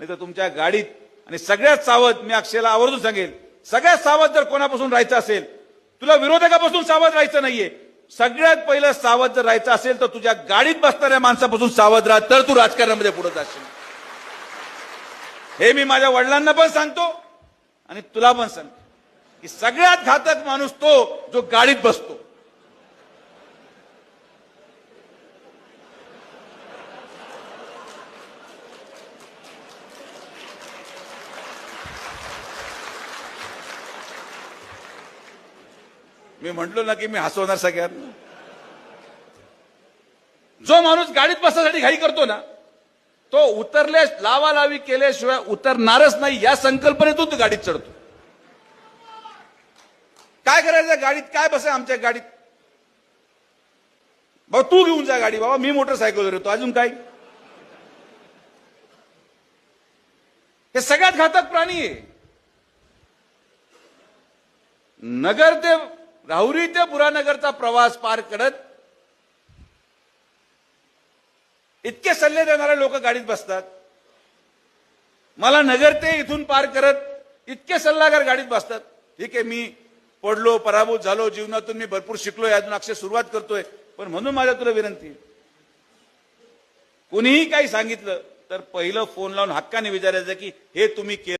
नाही तर तुमच्या गाडीत आणि सगळ्यात सावध मी अक्षयला आवर्जून सांगेल. सगळ्यात सावध जर कोणापासून राहायचं असेल तुला विरोधकापासून सावध राहायचं नाहीये. सगळ्यात पहिलं सावध जर राहायचं असेल तर तुझ्या गाडीत बसणाऱ्या माणसापासून सावध राहा तर तू राजकारणामध्ये पुढे जाशील. हे मी माझ्या वडिलांना पण सांगतो आणि तुला पण सांगतो की सगळ्यात घातक माणूस तो जो गाडीत बसतो. मी म्हंटलो ना की मी हसवणार सगळ्यांना. जो माणूस गाडीत बसण्यासाठी घाई करतो ना तो उतरल्या लावा लावी केल्याशिवाय उतरणारच नाही या संकल्पनेतून तो गाडीत चढतो. काय करायचं गाडीत? काय बस आमच्या गाडीत? बाबा तू घेऊन जा गाडी बाबा मी मोटरसायकलवर येतो अजून काय? हे सगळ्यात घातक प्राणी आहे. नगर ते राहुरी ते पुरानगरचा प्रवास पार करत इतके सल्ले देणारे लोक गाडीत बसतात. मला नगर ते इथून पार करत इतके सल्लागार गाडीत बसतात. ठीक आहे मी पडलो पराभूत झालो जीवनातून मी भरपूर शिकलोय अजून अक्षय सुरुवात करतोय पण म्हणून माझ्या तुला विनंती कुणीही काही सांगितलं तर पहिलं फोन लावून हक्काने विचारायचं की हे तुम्ही केलं